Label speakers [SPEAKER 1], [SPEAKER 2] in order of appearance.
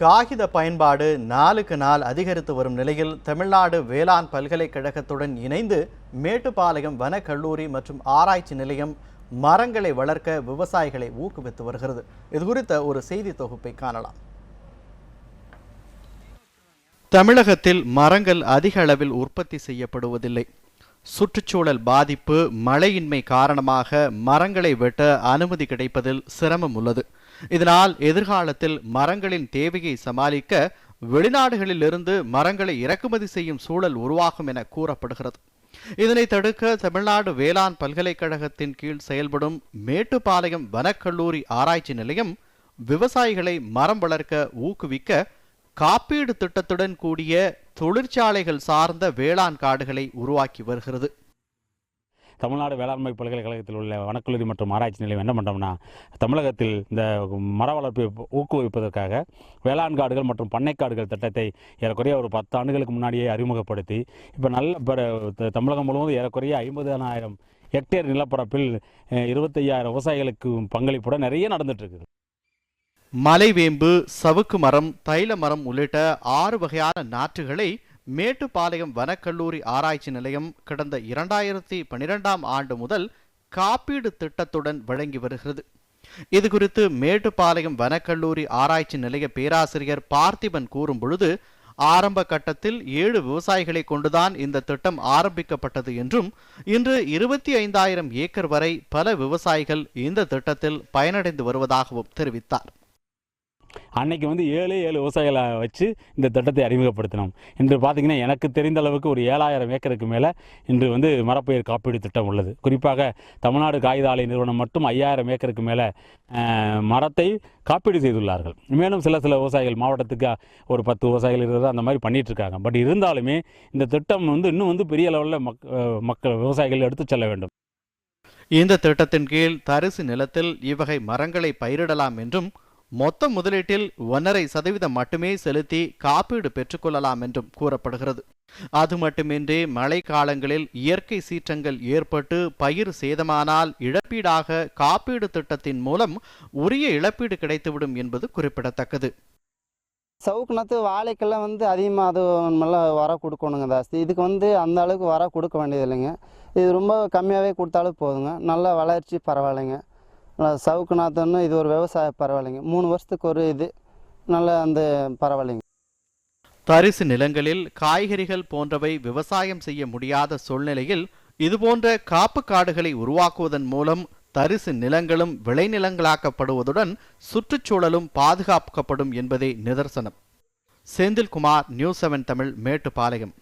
[SPEAKER 1] காகித பயன்பாடு நாளுக்கு நாள் அதிகரித்து வரும் நிலையில் தமிழ்நாடு வேளாண் பல்கலைக்கழகத்துடன் இணைந்து மேட்டுப்பாளையம் வன கல்லூரி மற்றும் ஆராய்ச்சி நிலையம் மரங்களை வளர்க்க விவசாயிகளை ஊக்குவித்து வருகிறது. இது குறித்த ஒரு செய்தி தொகுப்பை காணலாம். தமிழகத்தில் மரங்கள் அதிக அளவில் உற்பத்தி செய்யப்படுவதில்லை. சுற்றுச்சூழல் பாதிப்பு மழையின்மை காரணமாக மரங்களை வெட்ட அனுமதி கிடைப்பதில் சிரமம் உள்ளது. இதனால் எதிர்காலத்தில் மரங்களின் தேவையை சமாளிக்க வெளிநாடுகளிலிருந்து மரங்களை இறக்குமதி செய்யும் சூழல் உருவாகும் என கூறப்படுகிறது. இதனை தடுக்க தமிழ்நாடு வேளாண் பல்கலைக்கழகத்தின் கீழ் செயல்படும் மேட்டுப்பாளையம் வனக்கல்லூரி ஆராய்ச்சி நிலையம் விவசாயிகளை மரம் வளர்க்க ஊக்குவிக்க காப்பீடு திட்டத்துடன் கூடிய தொழிற்சாலைகள் சார்ந்த வேளாண் காடுகளை உருவாக்கி வருகிறது.
[SPEAKER 2] தமிழ்நாடு வேளாண்மை பல்கலைக்கழகத்தில் உள்ள வனக்கல்லூரி மற்றும் ஆராய்ச்சி நிலையம் என்ன பண்ணுறோம்னா தமிழகத்தில் இந்த மர வளர்ப்பை ஊக்குவிப்பதற்காக வேளாண் காடுகள் மற்றும் பண்ணைக்காடுகள் திட்டத்தை ஏறக்குறைய ஒரு பத்து ஆண்டுகளுக்கு முன்னாடியே அறிமுகப்படுத்தி இப்போ நல்ல த- தமிழகம் முழுவதும் ஏறக்குறைய ஐம்பதாயிரம் ஹெக்டேர் நிலப்பரப்பில் இருபத்தையாயிரம் விவசாயிகளுக்கு பங்களிப்புடன் நிறைய நடந்துட்டு
[SPEAKER 1] மலைவேம்பு சவுக்கு மரம் தைல மரம் உள்ளிட்ட ஆறு வகையான நாற்றுகளை மேட்டுப்பாளையம் வனக்கல்லூரி ஆராய்ச்சி நிலையம் கடந்த இரண்டாயிரத்தி பனிரெண்டாம் ஆண்டு முதல் காப்பீடு திட்டத்துடன் வழங்கி வருகிறது. இது குறித்து மேட்டுப்பாளையம் வனக்கல்லூரி ஆராய்ச்சி நிலைய பேராசிரியர் பார்த்திபன் கூறும் பொழுது ஆரம்ப கட்டத்தில் ஏழு விவசாயிகளை கொண்டுதான் இந்த திட்டம் ஆரம்பிக்கப்பட்டது என்றும் இன்று இருபத்தி ஐந்தாயிரம் ஏக்கர் வரை பல விவசாயிகள் இந்த திட்டத்தில் பயனடைந்து வருவதாகவும் தெரிவித்தார்.
[SPEAKER 2] அன்னைக்கு வந்து ஏழு ஏழு விவசாயிகளை வச்சு இந்த திட்டத்தை அறிமுகப்படுத்தினோம். இன்று பார்த்தீங்கன்னா எனக்கு தெரிந்த அளவுக்கு ஒரு ஏழாயிரம் ஏக்கருக்கு மேலே இன்று வந்து மரப்பயிர் காப்பீடு திட்டம் உள்ளது. குறிப்பாக தமிழ்நாடு காகித ஆலை நிறுவனம் மட்டும் ஐயாயிரம் ஏக்கருக்கு மேலே மரத்தை காப்பீடு செய்துள்ளார்கள். மேலும் சில சில விவசாயிகள் மாவட்டத்துக்கு ஒரு பத்து விவசாயிகள் இருக்கிறது அந்த மாதிரி பண்ணிகிட்ருக்காங்க பட் இருந்தாலுமே இந்த திட்டம் வந்து இன்னும் வந்து பெரிய லெவலில் மக் மக்கள் விவசாயிகள் எடுத்துச் செல்ல வேண்டும்.
[SPEAKER 1] இந்த திட்டத்தின் கீழ் தரிசு நிலத்தில் இவ்வகை மரங்களை பயிரிடலாம் என்றும் மொத்த முதலீட்டில் ஒன்றரை சதவீதம் மட்டுமே செலுத்தி காப்பீடு பெற்றுக்கொள்ளலாம் என்றும் கூறப்படுகிறது. அது மட்டுமின்றி மழை காலங்களில் இயற்கை சீற்றங்கள் ஏற்பட்டு பயிர் சேதமானால் இழப்பீடாக காப்பீடு திட்டத்தின் மூலம் உரிய இழப்பீடு கிடைத்துவிடும் என்பது குறிப்பிடத்தக்கது.
[SPEAKER 3] சவுக்குனத்து வாழைக்கெல்லாம் வந்து அதிகமாக அது நல்லா வர கொடுக்கணுங்க ஜாஸ்தி இதுக்கு வந்து அந்த அளவுக்கு வர கொடுக்க வேண்டியது இல்லைங்க இது ரொம்ப கம்மியாகவே கொடுத்தாலும் போதுங்க. நல்ல வளர்ச்சி பரவாயில்லைங்க. சவுக்கு நாத்தம்னு இது ஒரு விவசாய பரவாயில்லைங்க. மூணு வருஷத்துக்கு ஒரு இது. நல்ல அந்த பரவாயில்லைங்க.
[SPEAKER 1] தரிசு நிலங்களில் காய்கறிகள் போன்றவை விவசாயம் செய்ய முடியாத சூழ்நிலையில் இதுபோன்ற காப்பு காடுகளை உருவாக்குவதன் மூலம் தரிசு நிலங்களும் விளைநிலங்களாக்கப்படுவதுடன் சுற்றுச்சூழலும் பாதுகாக்கப்படும் என்பதே நிதர்சனம். Senthilkumar news seven Tamil Mettupalayam.